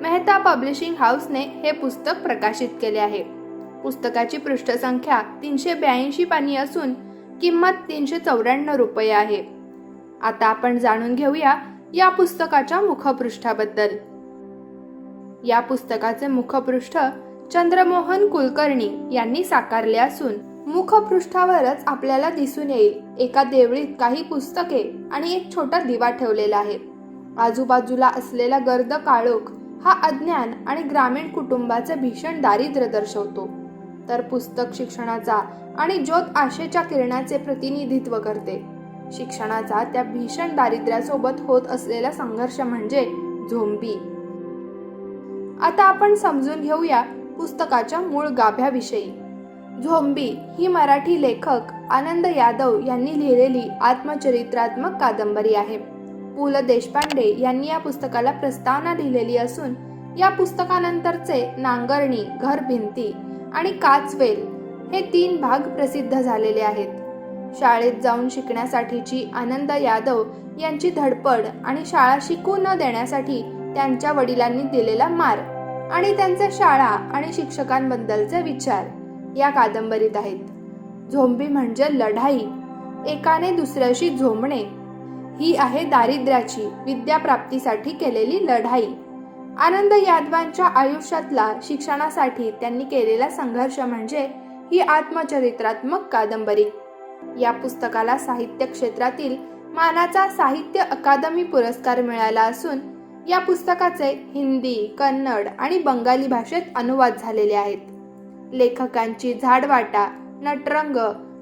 Mehta publishing हाऊसने हे पुस्तक प्रकाशित केले आहे. पुस्तकाची पृष्ठसंख्या तीनशे ब्याऐंशी पानी असून किंमत तीनशे चौऱ्याण्णव रुपये आहे. आता आपण जाणून घेऊया या पुस्तकाच्या मुखपृष्ठाबद्दल. या पुस्तकाचे मुखपृष्ठ चंद्रमोहन कुलकर्णी यांनी साकारले असून मुखपृष्ठावरच आपल्याला दिसून येईल. एका देवळीत काही पुस्तके आणि एक छोटा दिवा ठेवलेला आहे. आजूबाजूला असलेला गर्द काळोख हा अज्ञान आणि ग्रामीण कुटुंबाचे भीषण दारिद्र्य दर्शवतो. तर पुस्तक शिक्षणाचा आणि ज्योत आशेच्या किरणाचे प्रतिनिधित्व करते. शिक्षणाचा त्या भीषण दारिद्र्यासोबत होत असलेला संघर्ष म्हणजे झोंबी. आता आपण समजून घेऊया पुस्तकाच्या मूळ गाभ्याविषयी. झोंबी ही मराठी लेखक आनंद यादव यांनी लिहिलेली आत्मचरित्रात्मक कादंबरी आहे. पु ल देशपांडे यांनी या पुस्तकाला प्रस्तावना लिहिलेली असून या पुस्तकानंतरचे नांगरणी घर भिंती आणि काचवेल हे तीन भाग प्रसिद्ध झालेले आहेत. शाळेत जाऊन शिकण्यासाठीची आनंद यादव यांची धडपड आणि शाळा शिकू न देण्यासाठी त्यांच्या वडिलांनी दिलेला मार आणि त्यांचे शाळा आणि शिक्षकांबद्दलचे विचार या कादंबरीत आहेत. झोंबी म्हणजे लढाई एकाने दुसऱ्याशी झोंबणे ही आहे दारिद्र्याची विद्याप्राप्तीसाठी केलेली लढाई. आनंद यादवांच्या आयुष्यातला शिक्षणासाठी त्यांनी केलेला संघर्ष म्हणजे ही आत्मचरित्रात्मक कादंबरी. या पुस्तकाला साहित्य क्षेत्रातील मानाचा साहित्य अकादमी पुरस्कार मिळाला असून या पुस्तकाचे हिंदी कन्नड आणि बंगाली भाषेत अनुवाद झालेले आहेत. लेखकांची झाडवाटा नटरंग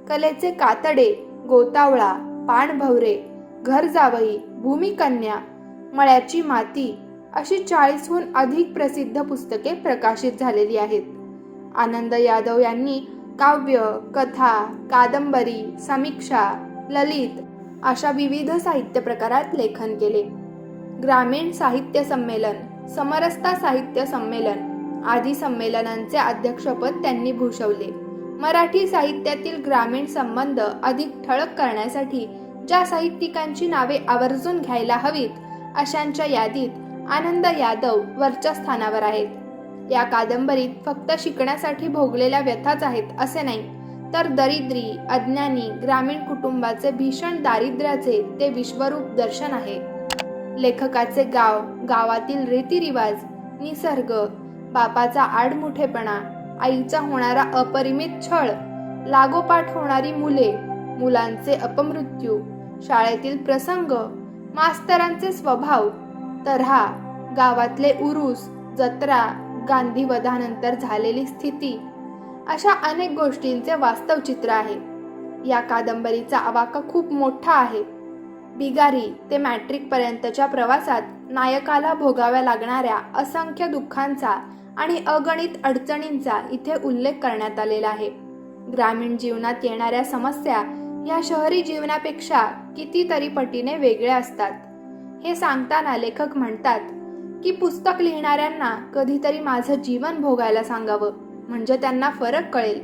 कलेचे कातडे गोतावळा पाणभवरे घर जावई भूमिकन्या मळ्याची माती अशी चाळीसहून अधिक प्रसिद्ध पुस्तके प्रकाशित झालेली आहेत. आनंद यादव यांनी काव्य कथा कादंबरी समीक्षा ललित अशा विविध साहित्य प्रकारात लेखन केले. ग्रामीण साहित्य संमेलन समरसता साहित्य संमेलन आदी संमेलनांचे अध्यक्षपद त्यांनी भूषवले. मराठी साहित्यातील ग्रामीण संबंध अधिक ठळक करण्यासाठी ज्या साहित्यिकांची नावे आवर्जून घ्यायला हवीत अशांच्या यादीत आनंद यादव वरच्या स्थानावर आहेत. या कादंबरीत फक्त शिकण्यासाठी भोगलेल्या व्यथाच आहेत असे नाही तर दरिद्री अज्ञानी ग्रामीण कुटुंबाचे भीषण दारिद्र्याचे ते विश्वरूप दर्शन आहे. लेखकाचे गाव गावातील रीतिरिवाज निसर्ग बापाचा आडमुठेपणा आईचा होणारा अपरिमित छळ लागोपाठ होणारी मुले मुलांचे अपमृत्यू शाळेतील प्रसंग मास्तरांचे स्वभाव तऱ्हा गावातले उरूस जत्रा गांधीवधानंतर झालेली स्थिती अशा अनेक गोष्टींचे वास्तव चित्र आहे. या कादंबरीचा आवाका खूप मोठा आहे. बिगारी ते मॅट्रिक पर्यंतच्या प्रवासात नायकाला भोगाव्या लागणाऱ्या असंख्य दुःखांचा आणि अगणित अडचणींचा इथे उल्लेख करण्यात आलेला आहे. ग्रामीण जीवनात येणाऱ्या समस्या या शहरी जीवनापेक्षा कितीतरी पटीने वेगळ्या असतात. हे सांगताना लेखक म्हणतात की पुस्तक लिहिणाऱ्यांना कधीतरी माझं जीवन भोगायला सांगावं म्हणजे त्यांना फरक कळेल.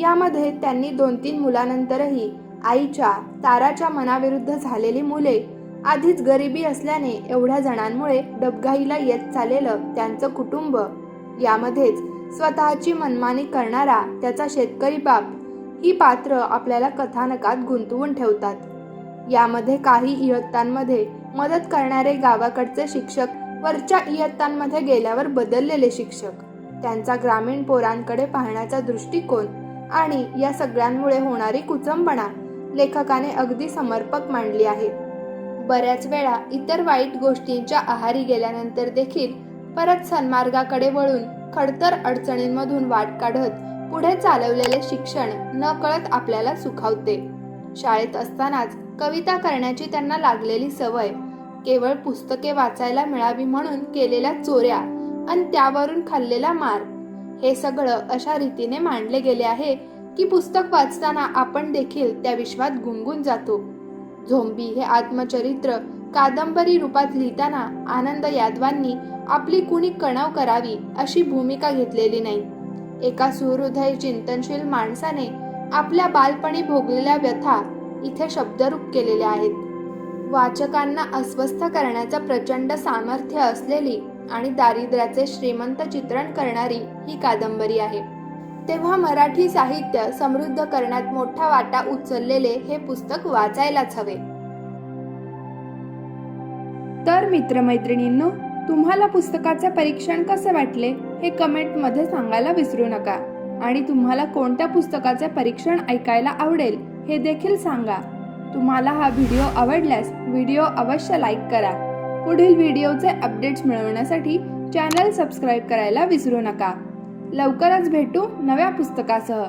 यामध्ये त्यांनी दोन तीन मुलानंतरही आईच्या ताराच्या मनाविरुद्ध झालेली मुले आधीच गरिबी असल्याने एवढ्या जणांमुळे डबघाईला येत चाललेलं त्यांचं कुटुंब यामध्येच स्वतःची मनमानी करणारा त्याचा शेतकरी बाप ही पात्र आपल्याला कथानकात गुंतवून ठेवतात. यामध्ये काही इयत्तांमध्ये मदत करणारे गावाकडचे शिक्षक वरच्या इयत्तांमध्ये गेल्यावर बदललेले शिक्षक. त्यांचा ग्रामीण पोरांकडे पाहण्याचा दृष्टिकोन आणि या सगळ्यांमुळे होणारी कुचंबणा लेखकाने अगदी समर्पक मांडली आहे. बऱ्याच वेळा इतर वाईट गोष्टींच्या आहारी गेल्यानंतर देखील परत सन्मार्गाकडे वळून खडतर अडचणींमधून वाट काढत पुढे चालवलेले शिक्षण नकळत आपल्याला सुखावते. शाळेत असतानाच कविता करण्याची त्यांना लागलेली सवय केवळ पुस्तके वाचायला मिळावी म्हणून केलेल्या चोऱ्या आणि त्यावरून खाल्लेला मार. हे सगळं अशा रीतीने मांडले गेले आहे की पुस्तक वाचताना आपण देखील त्या विश्वात गुंगून जातो. झोंबी हे आत्मचरित्र कादंबरी रूपात लिहिताना आनंद यादवांनी आपली कुणी कणव करावी अशी भूमिका घेतलेली नाही. एका सुहृदय चिंतनशील माणसाने आपल्या बालपणी भोगलेल्या व्यथा इथे शब्दरूप केलेल्या आहेत. वाचकांना अस्वस्थ करण्याचं प्रचंड सामर्थ्य असलेली आणि दारिद्र्याचे श्रीमंत चित्रण करणारी ही कादंबरी आहे. तेव्हा मराठी साहित्य समृद्ध करण्यात मोठा वाटा उचललेले हे पुस्तक वाचायलाच हवे. तर मित्रमैत्रिणींनो तुम्हाला पुस्तकाचे परीक्षण कसे वाटले? हे कमेंटमध्ये सांगायला विसरू नका. आणि तुम्हाला कोणत्या पुस्तकाचे परीक्षण ऐकायला आवडेल हे देखील सांगा. तुम्हाला हा व्हिडिओ आवडल्यास व्हिडिओ अवश्य लाईक करा. पुढील व्हिडिओचे अपडेट्स मिळवण्यासाठी चॅनल सबस्क्राईब करायला विसरू नका. लवकरच भेटू नव्या पुस्तकासह.